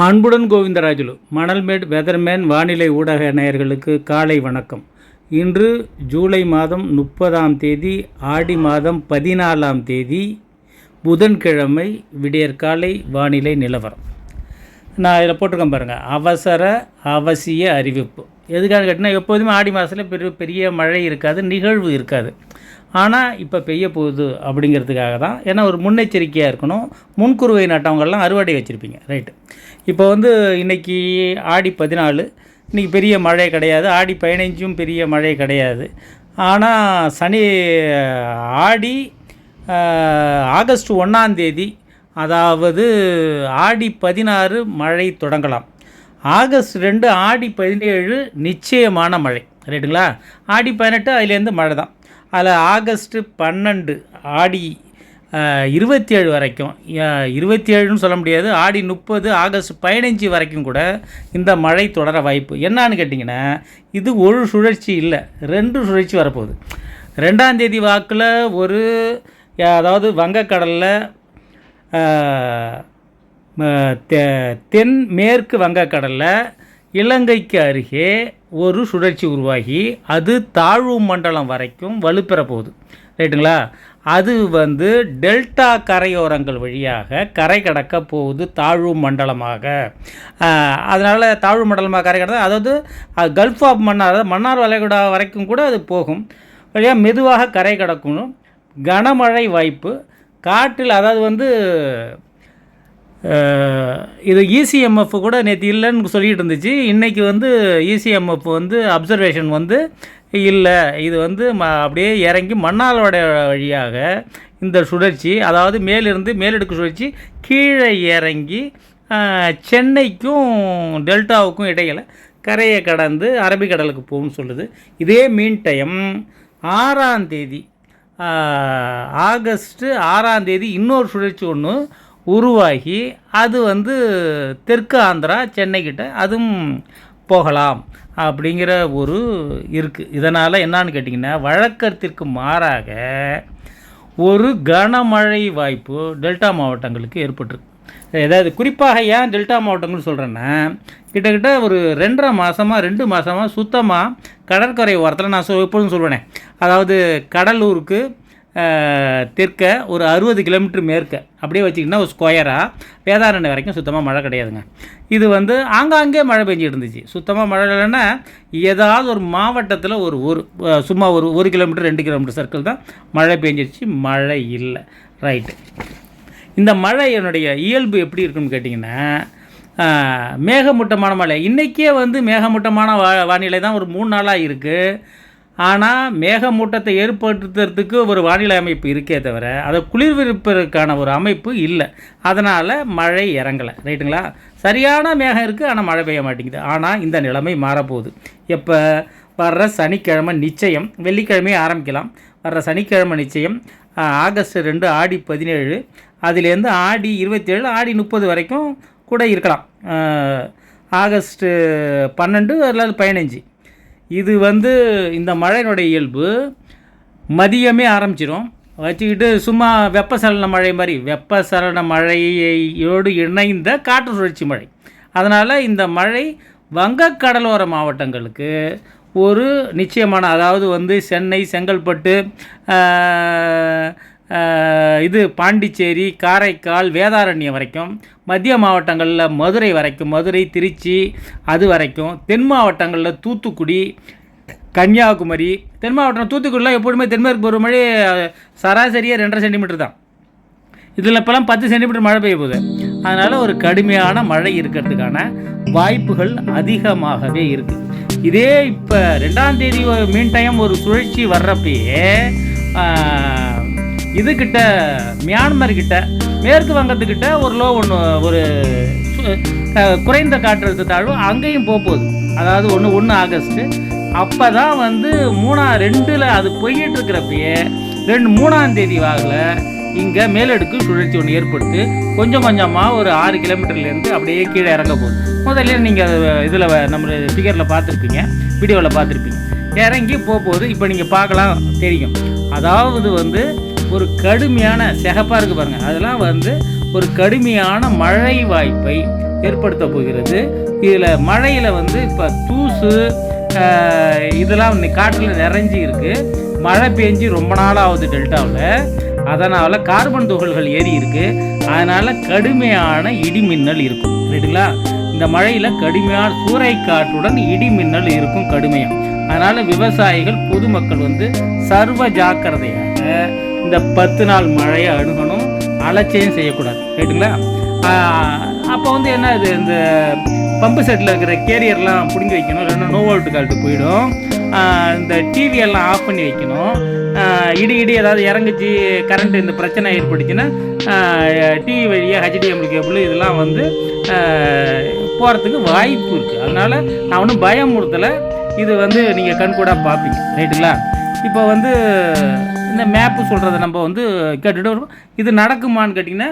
அன்புடன் கோவிந்தராஜுலு மணல்மேட் வெதர்மேன் வானிலை ஊடக நேயர்களுக்கு காலை வணக்கம். இன்று ஜூலை மாதம் முப்பதாம் தேதி ஆடி மாதம் பதினாலாம் தேதி புதன்கிழமை விடியற்காலை வானிலை நிலவரம். நான் இதில் போட்டிருக்கேன் பாருங்கள் அவசர அவசிய அறிவிப்பு. எதுக்காக கேட்டினா எப்போதுமே ஆடி மாதத்தில் பெரிய பெரிய மழை இருக்காது நிகழ்வு இருக்காது. ஆனால் இப்போ பெய்ய போகுது அப்படிங்கிறதுக்காக தான். ஏன்னா ஒரு முன்னெச்சரிக்கையாக இருக்கணும். முன்குறுவை நட்டவங்கள்லாம் அறுவடை வச்சுருப்பீங்க. ரைட்டு இப்போ வந்து இன்றைக்கி ஆடி பதினாலு. இன்றைக்கி பெரிய மழை கிடையாது. ஆடி பதினைஞ்சும் பெரிய மழை கிடையாது. ஆனால் சனி ஆடி ஆகஸ்ட் ஒன்றாந்தேதி அதாவது ஆடி பதினாறு மழை தொடங்கலாம். ஆகஸ்ட் ரெண்டு ஆடி பதினேழு நிச்சயமான மழை. ரைட்டுங்களா ஆடி பதினெட்டு அதுலேருந்து மழை தான் அதில் ஆகஸ்ட்டு பன்னெண்டு ஆடி இருபத்தி ஏழு வரைக்கும். இருபத்தி ஏழுன்னு சொல்ல முடியாது ஆடி முப்பது ஆகஸ்ட் பதினஞ்சு வரைக்கும் கூட இந்த மழை தொடர வாய்ப்பு. என்னான்னு கேட்டிங்கன்னா இது ஒரு சுழற்சி இல்லை ரெண்டு சுழற்சி வரப்போகுது. ரெண்டாம் தேதி வாக்கில் ஒரு அதாவது வங்கக்கடலில் தெ- தென் மேற்கு வங்கக்கடலில் இலங்கைக்கு அருகே ஒரு சுழற்சி உருவாகி அது தாழ்வு மண்டலம் வரைக்கும் வலுப்பெற போகுது ரைட்டுங்களா? அது வந்து டெல்டா கரையோரங்கள் வழியாக கரை கடக்க போகுது தாழ்வு மண்டலமாக. அதனால் தாழ்வு மண்டலமாக கரை கடந்த அதாவது கல்ஃப் ஆஃப் மன்னார் அதாவது மன்னார் வளைகுடா வரைக்கும் கூட அது போகும். வழியாக மெதுவாக கரை கடக்கணும். கனமழை வாய்ப்பு. காற்றில் அதாவது வந்து இது இசிஎம்எஃப் கூட நேற்று இல்லைன்னு சொல்லிட்டு இருந்துச்சு இன்றைக்கி வந்து இசிஎம்எஃப் வந்து அப்சர்வேஷன் வந்து இல்லை. இது வந்து ம அப்படியே இறங்கி மண்ணாலோட வழியாக இந்த சுழற்சி அதாவது மேலிருந்து மேலடுக்கு சுழற்சி கீழே இறங்கி சென்னைக்கும் டெல்டாவுக்கும் இடையில் கரையை கடந்து அரபிக்கடலுக்கு போகும்னு சொல்லுது. இதே மீன் டைம் ஆறாம் தேதி ஆகஸ்ட்டு ஆறாம் தேதி இன்னொரு சுழற்சி ஒன்று உருவாகி அது வந்து தெற்கு ஆந்திரா சென்னைக்கிட்ட அதுவும் போகலாம் அப்படிங்கிற ஒரு இருக்குது இதனால் என்னன்னு கேட்டிங்கன்னா வழக்கத்திற்கு மாறாக ஒரு கனமழை வாய்ப்பு டெல்டா மாவட்டங்களுக்கு ஏற்பட்டிருக்கு. ஏதாவது குறிப்பாக ஏன் டெல்டா மாவட்டங்கள்னு சொல்கிறேன்னா கிட்டத்தட்ட ஒரு ரெண்டரை மாதமாக ரெண்டு மாதமாக சுத்தமாக கடற்கரை ஓரத்தில் நான் சொ எப்பொழுதும் சொல்லுவேனே அதாவது கடலூருக்கு தெற்க ஒரு அறுபது கிலோமீட்டர் மேற்க. அப்படியே வச்சிங்கன்னா ஒரு ஸ்கொயராக வேதாரண்யம் வரைக்கும் சுத்தமாக மழை கிடையாதுங்க. இது வந்து ஆங்காங்கே மழை பெஞ்சிட்டு இருந்துச்சு சுத்தமாக மழை இல்லைன்னா ஏதாவது ஒரு மாவட்டத்தில் ஒரு ஒரு சும்மா ஒரு ஒரு கிலோமீட்டர் ரெண்டு கிலோமீட்டர் சர்க்கிள் தான் மழை பெஞ்சிருச்சு. மழை இல்லை. ரைட்டு இந்த மழையினுடைய இயல்பு எப்படி இருக்குன்னு கேட்டிங்கன்னா மேகமூட்டமான மழை. இன்றைக்கே வந்து மேகமூட்டமான வா வானிலை தான் ஒரு மூணு நாளாக இருக்குது ஆனால் மேகமூட்டத்தை ஏற்படுத்துறதுக்கு ஒரு வானிலை அமைப்பு இருக்கே தவிர அதை குளிர்விருப்பதற்கான ஒரு அமைப்பு இல்லை. அதனால் மழை இறங்கலை. ரைட்டுங்களா? சரியான மேகம் இருக்குது ஆனால் மழை பெய்ய மாட்டேங்குது. ஆனால் இந்த நிலைமை மாறப்போகுது. எப்போ? வர்ற சனிக்கிழமை நிச்சயம். வெள்ளிக்கிழமையே ஆரம்பிக்கலாம். வர்ற சனிக்கிழமை நிச்சயம். ஆகஸ்ட் ரெண்டு ஆடி பதினேழு. அதுலேருந்து ஆடி இருபத்தேழு ஆடி முப்பது வரைக்கும் கூட இருக்கலாம். ஆகஸ்ட்டு பன்னெண்டு அல்லது பதினஞ்சு. இது வந்து இந்த மழையினுடைய இயல்பு. மதியமே ஆரம்பிச்சிடும் வச்சுக்கிட்டு சும்மா வெப்பசலன மழை மாதிரி வெப்பசலன மழையோடு இணைந்த காற்று சுழற்சி மழை. அதனால் இந்த மழை வங்கக்கடலோர மாவட்டங்களுக்கு ஒரு நிச்சயமான அதாவது வந்து சென்னை செங்கல்பட்டு இது பாண்டிச்சேரி காரைக்கால் வேதாரண்யம் வரைக்கும் மத்திய மாவட்டங்களில் மதுரை வரைக்கும் மதுரை திருச்சி அது வரைக்கும் தென் மாவட்டங்களில் தூத்துக்குடி கன்னியாகுமரி தென் மாவட்டம் தூத்துக்குடிலாம் எப்பொழுதுமே தென்மேற்கு பருவமழை சராசரியாக ரெண்டரை சென்டிமீட்டர் தான். இதில் இப்போலாம் பத்து சென்டிமீட்டர் மழை பெய்ய போகுது. அதனால் ஒரு கடுமையான மழை இருக்கிறதுக்கான வாய்ப்புகள் அதிகமாகவே இருக்குது இதே இப்போ ரெண்டாம் தேதி மீன் டைம் ஒரு சுழற்சி வர்றப்பயே இதுக்கிட்ட இதுகிட்ட மியான்மர் கிட்ட மேற்கு வங்கத்துக்கிட்ட ஒரு லோ ஒன்று ஒரு குறைந்த காற்றழுத்த தாழ்வு அங்கேயும் போக போகுது அதாவது ஒன்று ஒன்று ஆகஸ்ட்டு அப்போ தான் வந்து மூணா ரெண்டில் அது போய்கிட்டு இருக்கிறப்பயே ரெண்டு மூணாம் தேதி வாகில் இங்கே மேலடுக்கு சுழற்சி ஒன்று ஏற்படுத்து கொஞ்சம் கொஞ்சமாக ஒரு ஆறு கிலோமீட்டர்லேருந்து அப்படியே கீழே இறங்க போகுது. முதல்ல நீங்கள் இதில் நம்ம ஃபிகரில் பார்த்துருப்பீங்க வீடியோவில் பார்த்துருப்பீங்க. இறங்கி போக போகுது இப்போ நீங்கள் பார்க்கலாம் தெரியும். அதாவது வந்து ஒரு கடுமையான சிகப்பாக இருக்குது பாருங்கள் அதெல்லாம் வந்து ஒரு கடுமையான மழை வாய்ப்பை ஏற்படுத்த போகிறது. இதில் மழையில் வந்து இப்போ தூசு இதெல்லாம் இன்னைக்கு காற்றில் நிறைஞ்சி இருக்குது மழை பெஞ்சு ரொம்ப நாள் ஆகுது டெல்டாவில். அதனால் கார்பன் துகள்கள் ஏறி இருக்குது அதனால் கடுமையான இடி மின்னல் இருக்கும். ரைட்டுங்களா இந்த மழையில் கடுமையான சூறைக்காற்றுடன் இடி மின்னல் இருக்கும் கடுமையாக அதனால் விவசாயிகள் பொதுமக்கள் வந்து சர்வ ஜாக்கிரதையாக இந்த பத்து நாள் மழையை அணுகணும் அலட்சியம் செய்யக்கூடாது. ரைட்டுங்களா அப்போ வந்து என்ன இது இந்த பம்பு செட்டில் இருக்கிற கேரியர்லாம் பிடுங்கி வைக்கணும் இல்லைன்னா நோ வோல்ட் கால்ட்டு போயிடும். இந்த டிவியெல்லாம் ஆஃப் பண்ணி வைக்கணும். இடி இடி ஏதாவது இறங்குச்சு கரண்ட் இந்த பிரச்சனை ஏற்பட்டுச்சுன்னா டிவி வழியாக ஹெச்டிஎம் கேபிள் இதெல்லாம் வந்து போகிறதுக்கு வாய்ப்பு இருக்குது அதனால் நான் ஒன்றும் பயமுறுத்தலை இது வந்து நீங்கள் கண்கூடாக பார்ப்பீங்க. ரைட்டுங்களா? இப்போ வந்து இந்த மேப்பு சொல்கிறத நம்ம வந்து கேட்டுட்டு வருவோம். இது நடக்குமான்னு கேட்டிங்கன்னா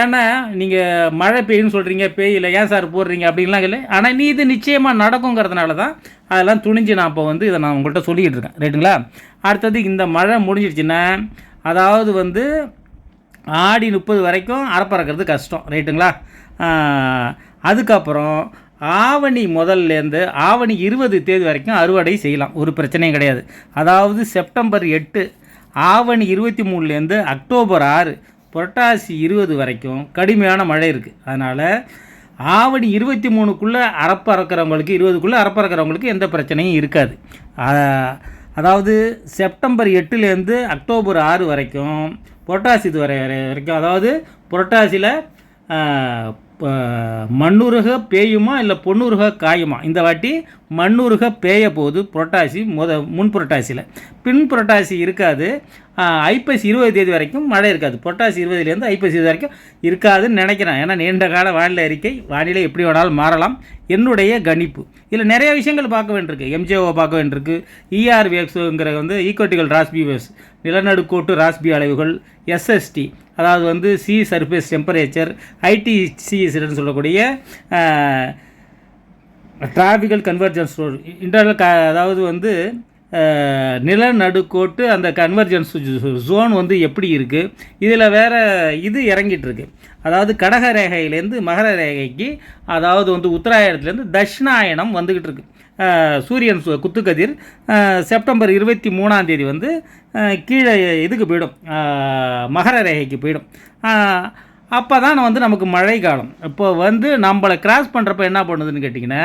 ஏன்னா நீங்கள் மழை பெய்யுன்னு சொல்கிறீங்க பெய்யல ஏன் சார் போடுறீங்க அப்படின்லாம் இல்லை ஆனால் நீ இது நிச்சயமாக நடக்குங்கிறதுனால தான் அதெல்லாம் துணிஞ்சு நான் இப்போ வந்து இதை நான் உங்கள்கிட்ட சொல்லிக்கிட்டு இருக்கேன். ரைட்டுங்களா? அடுத்தது இந்த மழை முடிஞ்சிடுச்சுன்னா அதாவது வந்து ஆடி முப்பது வரைக்கும் அறப்பறக்கிறது கஷ்டம். ரைட்டுங்களா? அதுக்கப்புறம் ஆவணி முதல்லேருந்து ஆவணி இருபது தேதி வரைக்கும் அறுவடை செய்யலாம். ஒரு பிரச்சனையும் கிடையாது. அதாவது செப்டம்பர் எட்டு ஆவணி இருபத்தி மூணுலேருந்து அக்டோபர் ஆறு புரட்டாசி இருபது வரைக்கும் கடுமையான மழை இருக்குது அதனால் ஆவணி இருபத்தி மூணுக்குள்ளே அறப்பறக்கிறவங்களுக்கு இருபதுக்குள்ளே அறப்பறக்கிறவங்களுக்கு எந்த பிரச்சனையும் இருக்காது. அதாவது செப்டம்பர் எட்டுலேருந்து அக்டோபர் ஆறு வரைக்கும் புரட்டாசி இது வரை வரை- வரைக்கும் அதாவது புரட்டாசியில் மண்ணுருக பேயுமா இல்லை பொன்னுருக காயுமா? இந்த வாட்டி மண்ணுருக பேய போகுது புரட்டாசி முத முன் புரட்டாசியில். பின் புரட்டாசி இருக்காது. ஐப்பசி இருபது தேதி வரைக்கும் மழை இருக்காது. புரட்டாசி இருபதுலேருந்து ஐப்பசி இருபது வரைக்கும் இருக்காதுன்னு நினைக்கிறேன். ஏன்னா நீண்ட கால வானிலை அறிக்கை. வானிலை எப்படி வேணாலும் மாறலாம். என்னுடைய கணிப்பு. இதில் நிறைய விஷயங்கள் பார்க்க வேண்டியிருக்கு. எம்ஜிஓ பார்க்க வேண்டியிருக்கு. இஆர் வேவ்ஸுங்கிற வந்து ஈக்குவட்டிகள் ராஸ்பி வேவ்ஸ் நிலநடுக்கோட்டு ராஸ்பி அளவுகள் எஸ்எஸ்டி அதாவது வந்து சி சர்ஃபேஸ் டெம்பரேச்சர் ஐடிசிஎஸ்டின்னு சொல்லக்கூடிய டிராஃபிக்கல் கன்வர்ஜன்ஸ் இன்டர்னல் க அதாவது வந்து நிலநடுக்கோட்டு அந்த கன்வர்ஜன்ஸ் ஜோன் வந்து எப்படி இருக்குது இதில் வேறு இது இறங்கிட்டுருக்கு அதாவது கடக ரேகையிலேருந்து மகர ரேகைக்கு அதாவது வந்து உத்தராயணத்துலேருந்து தட்சிணாயணம் வந்துக்கிட்டு இருக்குது சூரியன் சு- குத்துக்கதிர் செப்டம்பர் இருபத்தி மூணாம் தேதி வந்து கீழே இதுக்கு போயிடும். மகர ரேகைக்கு போயிடும். அப்போ தான் வந்து நமக்கு மழை காலம் இப்போ வந்து நம்மளை கிராஸ் பண்ணுறப்ப என்ன பண்ணுதுன்னு கேட்டிங்கன்னா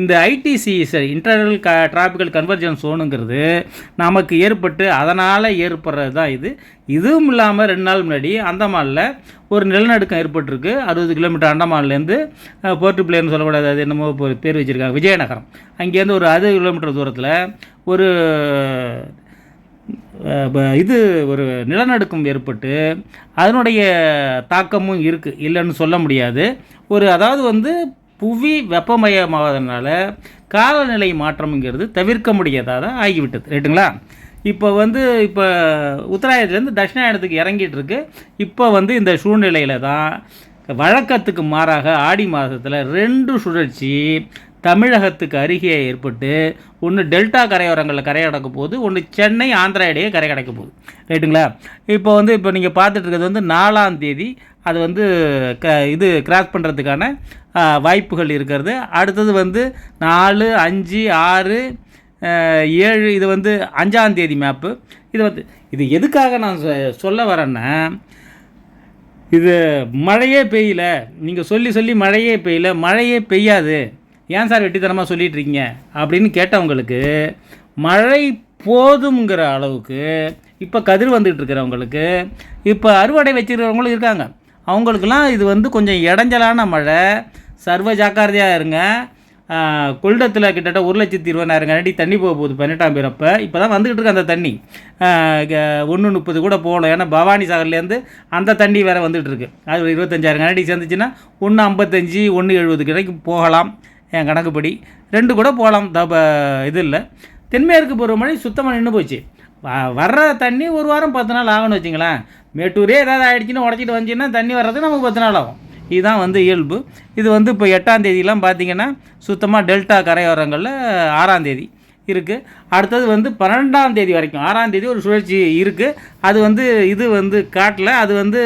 இந்த ஐடிசிஎஸ் இன்டர்னல் க டிராபிக்கல் கன்வர்ஜன் சோனுங்கிறது நமக்கு ஏற்பட்டு அதனால் ஏற்படுறது தான் இது. இதுவும் இல்லாமல் ரெண்டு நாள் முன்னாடி அந்தமானில் ஒரு நிலநடுக்கம் ஏற்பட்டிருக்கு. அறுபது கிலோமீட்டர் அண்டமான்லேருந்து போர்ட்டு பிளேன்னு சொல்லக்கூடாது அது என்னமோ பேர் வச்சுருக்காங்க விஜயநகரம். அங்கேருந்து ஒரு அறுபது கிலோமீட்டர் தூரத்தில் ஒரு இது ஒரு நிலநடுக்கம் ஏற்பட்டு அதனுடைய தாக்கமும் இருக்குது இல்லைன்னு சொல்ல முடியாது. ஒரு அதாவது வந்து புவி வெப்பமயமாவதனால காலநிலை மாற்றம்ங்கிறது தவிர்க்க முடியாததாக ஆகிவிட்டது. ரைட்டுங்களா இப்போ வந்து இப்போ உத்தராயணத்துலேருந்து தட்சிணாயணத்துக்கு இறங்கிட்டு இருக்கு இப்போ வந்து இந்த சூழ்நிலையில் தான் வழக்கத்துக்கு மாறாக ஆடி மாதத்தில் ரெண்டு சுழற்சி தமிழகத்துக்கு அருகே ஏற்பட்டு ஒன்று டெல்டா கரையோரங்களில் கரை கடக்க போகுது ஒன்று சென்னை ஆந்திரா இடையே கரை கடக்க போகுது. ரைட்டுங்களா? இப்போ வந்து இப்போ நீங்கள் பார்த்துட்டு இருக்கிறது வந்து நாலாம் தேதி. அது வந்து க இது கிராஸ் பண்ணுறதுக்கான வாய்ப்புகள் இருக்கிறது. அடுத்தது வந்து நாலு அஞ்சு ஆறு ஏழு இது வந்து அஞ்சாம் தேதி மேப்பு இது வந்து இது எதுக்காக நான் சொ- சொல்ல வரேன்னா இது மழையே பெய்யல. நீங்கள் சொல்லி சொல்லி மழையே பெய்யல. மழையே பெய்யாது. ஏன் சார் வெட்டித்தனமாக சொல்லிட்டு இருக்கீங்க அப்படின்னு கேட்டவங்களுக்கு மழை போதுங்கிற அளவுக்கு இப்போ கதிர் வந்துட்டு இருக்கிறவங்களுக்கு இப்போ அறுவடை வச்சுருக்கிறவங்களும் இருக்காங்க. அவங்களுக்கெல்லாம் இது வந்து கொஞ்சம் இடைஞ்சலான மழை. சர்வ ஜாக்கிரதையாக இருங்க. கொள்ளிடத்தில் கிட்டத்தட்ட ஒரு லட்சத்தி இருபதாயிரம் கனடி தண்ணி போக போகுது பதினெட்டாம் பேரப்போ இப்போ தான் வந்துக்கிட்டு இருக்கு அந்த தண்ணி. ஒன்று முப்பது கூட போகணும் ஏன்னா பவானி சாகர்லேருந்து அந்த தண்ணி வேறு வந்துகிட்ருக்கு இருக்கு. அது இருபத்தஞ்சாயிரம் கனடி சேர்ந்துச்சுன்னா ஒன்று ஐம்பத்தஞ்சு ஒன்று எழுபது கிடைக்கும் போகலாம். என் கணக்குப்படி. ரெண்டு கூட போகலாம் தப இது இல்லை. தென்மேற்கு பருவமழை சுத்தமாக நின்று போச்சு. வ- வர்ற தண்ணி ஒரு வாரம் பத்து நாள் ஆகும்னு வச்சுங்களேன். மேட்டூரே ஏதாவது ஆகிடுச்சின்னு உடச்சிட்டு வந்துச்சுன்னா தண்ணி வர்றது நமக்கு பத்து நாள் ஆகும். இதுதான் வந்து இயல்பு. இது வந்து இப்போ எட்டாம் தேதியெலாம் பார்த்தீங்கன்னா சுத்தமாக டெல்டா கரையோரங்களில் ஆறாம் தேதி இருக்குது அடுத்தது வந்து பன்னெண்டாம் தேதி வரைக்கும். ஆறாம் தேதி ஒரு சுழற்சி இருக்குது அது வந்து இது வந்து காட்டில் அது வந்து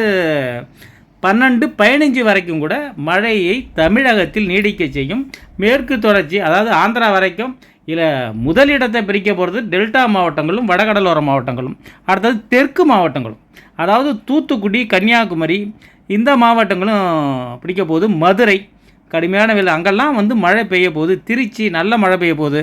பன்னெண்டு பதினஞ்சு வரைக்கும் கூட மழையை தமிழகத்தில் நீடிக்க செய்யும் மேற்கு தொடர்ச்சி அதாவது ஆந்திரா வரைக்கும் இல்லை முதலிடத்தை பிரிக்க போகிறது டெல்டா மாவட்டங்களும் வடகடலோர மாவட்டங்களும் அடுத்தது தெற்கு மாவட்டங்களும். அதாவது தூத்துக்குடி கன்னியாகுமரி இந்த மாவட்டங்களும் பிடிக்க போகுது. மதுரை கடுமையான வெயில் அங்கெல்லாம் வந்து மழை பெய்ய போகுது. திருச்சி நல்ல மழை பெய்ய போகுது.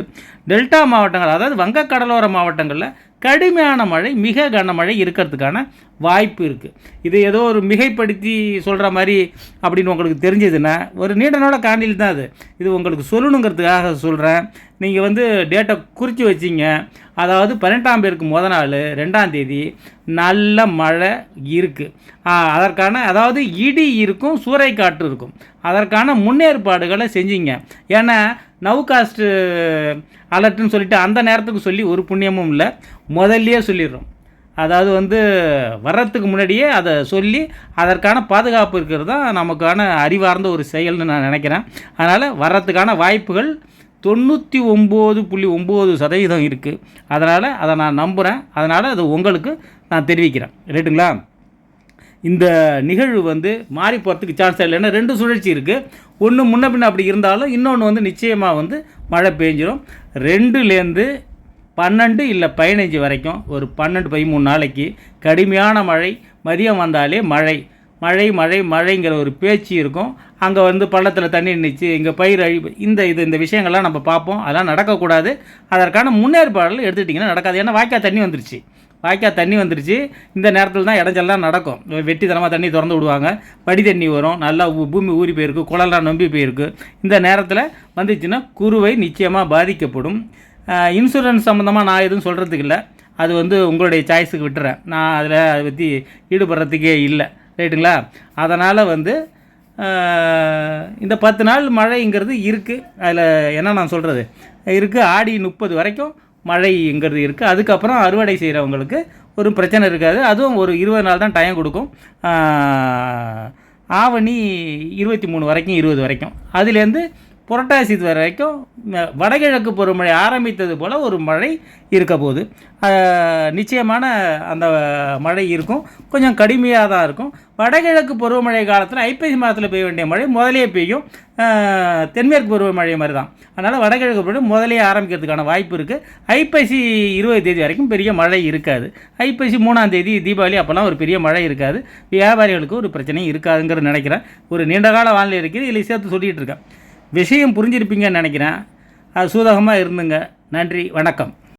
டெல்டா மாவட்டங்கள் அதாவது வங்கக்கடலோர மாவட்டங்களில் கடுமையான மழை மிக கனமழை இருக்கிறதுக்கான வாய்ப்பு இருக்குது இது ஏதோ ஒரு மிகைப்படுத்தி சொல்கிற மாதிரி அப்படின்னு உங்களுக்கு தெரிஞ்சதுன்னா ஒரு நீண்ட நாள காண்டில் தான் அது. இது உங்களுக்கு சொல்லணுங்கிறதுக்காக சொல்கிறேன் நீங்கள் வந்து டேட்டை குறித்து வச்சிங்க. அதாவது பன்னெண்டாம் பேருக்கு முத நாள் ரெண்டாம் தேதி நல்ல மழை இருக்குது அதற்கான அதாவது இடி இருக்கும் சூறைக்காற்று இருக்கும். அதற்கான முன்னேற்பாடுகளை செஞ்சிங்க. ஏன்னா நவு காஸ்ட்டு அலர்ட்னு சொல்லிட்டு அந்த நேரத்துக்கு சொல்லி ஒரு புண்ணியமும் இல்லை. முதல்லையே சொல்லிடுறோம். அதாவது வந்து வர்றதுக்கு முன்னாடியே அதை சொல்லி அதற்கான பாதுகாப்பு இருக்கிறது தான் நமக்கான அறிவார்ந்த ஒரு செயல்னு நான் நினைக்கிறேன். அதனால் வர்றதுக்கான வாய்ப்புகள் தொண்ணூற்றி ஒம்பது புள்ளி ஒம்பது சதவீதம் இருக்குது அதனால் அதை நான் நம்புகிறேன் அதனால் அது உங்களுக்கு நான் தெரிவிக்கிறேன். ரைட்டுங்களா இந்த நிகழ்வு வந்து மாறி போகிறதுக்கு சான்ஸ் இல்லை. ஏன்னா ரெண்டு சுழற்சி இருக்குது ஒன்று முன்ன பின்ன அப்படி இருந்தாலும் இன்னொன்று வந்து நிச்சயமாக வந்து மழை பெஞ்சிடும் ரெண்டுலேருந்து பன்னெண்டு இல்லை பதினஞ்சு வரைக்கும் ஒரு பன்னெண்டு பதிமூணு நாளைக்கு கடுமையான மழை மதியம் வந்தாலே மழை. மழை மழை மழைங்கிற ஒரு பேச்சு இருக்கும். அங்கே வந்து பள்ளத்தில் தண்ணி நின்றுச்சு இங்கே பயிர் அழிப்பு இந்த இது இந்த விஷயங்கள்லாம் நம்ம பார்ப்போம். அதெல்லாம் நடக்கக்கூடாது. அதற்கான முன்னேற்பாடுகள் எடுத்துட்டிங்கன்னா நடக்காது. ஏன்னா வாய்க்கால் தண்ணி வந்துருச்சு. வாய்க்கால் தண்ணி வந்துருச்சு. இந்த நேரத்தில் தான் இடைஞ்சல்லாம் நடக்கும். வெட்டித்தனமாக தண்ணி திறந்து விடுவாங்க. படி தண்ணி வரும். நல்லா பூமி ஊறி போயிருக்கு. குளம்லாம் நம்பி போயிருக்கு. இந்த நேரத்தில் வந்துச்சுன்னா குருவை நிச்சயமாக பாதிக்கப்படும். இன்சூரன்ஸ் சம்மந்தமாக நான் எதுவும் சொல்கிறதுக்கு இல்லை. அது வந்து உங்களுடைய சாய்ஸுக்கு விட்டுறேன். நான் அதில் அதை பற்றி ஈடுபடுறதுக்கே இல்லை. ரைட்டுங்களா? அதனால் வந்து இந்த பத்து நாள் மழைங்கிறது இருக்குது அதில் என்ன நான் சொல்கிறது இருக்குது ஆடி முப்பது வரைக்கும் மழைங்கிறது இருக்குது அதுக்கப்புறம் அறுவடை செய்கிறவங்களுக்கு ஒரு பிரச்சனை இருக்காது. அதுவும் ஒரு இருபது நாள் தான் டைம் கொடுக்கும். ஆவணி இருபத்தி மூணு வரைக்கும் இருபது வரைக்கும். அதுலேருந்து புரட்டாசி வரைக்கும் வடகிழக்கு பருவமழை ஆரம்பித்தது போல் ஒரு மழை இருக்க போகுது. நிச்சயமான அந்த மழை இருக்கும். கொஞ்சம் கடுமையாக தான் இருக்கும். வடகிழக்கு பருவமழை காலத்தில் ஐப்பசி மாதத்தில் பெய்ய வேண்டிய மழை முதலே பெய்யும். தென்மேற்கு பருவமழை மாதிரி தான். அதனால் வடகிழக்கு பருவம் முதலே ஆரம்பிக்கிறதுக்கான வாய்ப்பு இருக்குது ஐப்பசி இருபது தேதி வரைக்கும் பெரிய மழை இருக்காது. ஐப்பசி மூணாம் தேதி தீபாவளி அப்போல்லாம் ஒரு பெரிய மழை இருக்காது. வியாபாரிகளுக்கு ஒரு பிரச்சனையும் இருக்காதுங்கிற நினைக்கிறேன். ஒரு நீண்ட கால வானிலை இருக்குது. இதில் சேர்த்து சொல்லிகிட்டு இருக்கேன். விஷயம் புரிஞ்சிருப்பீங்கன்னு நினைக்கிறேன். அது சூதகமாக இருந்துங்க. நன்றி வணக்கம்.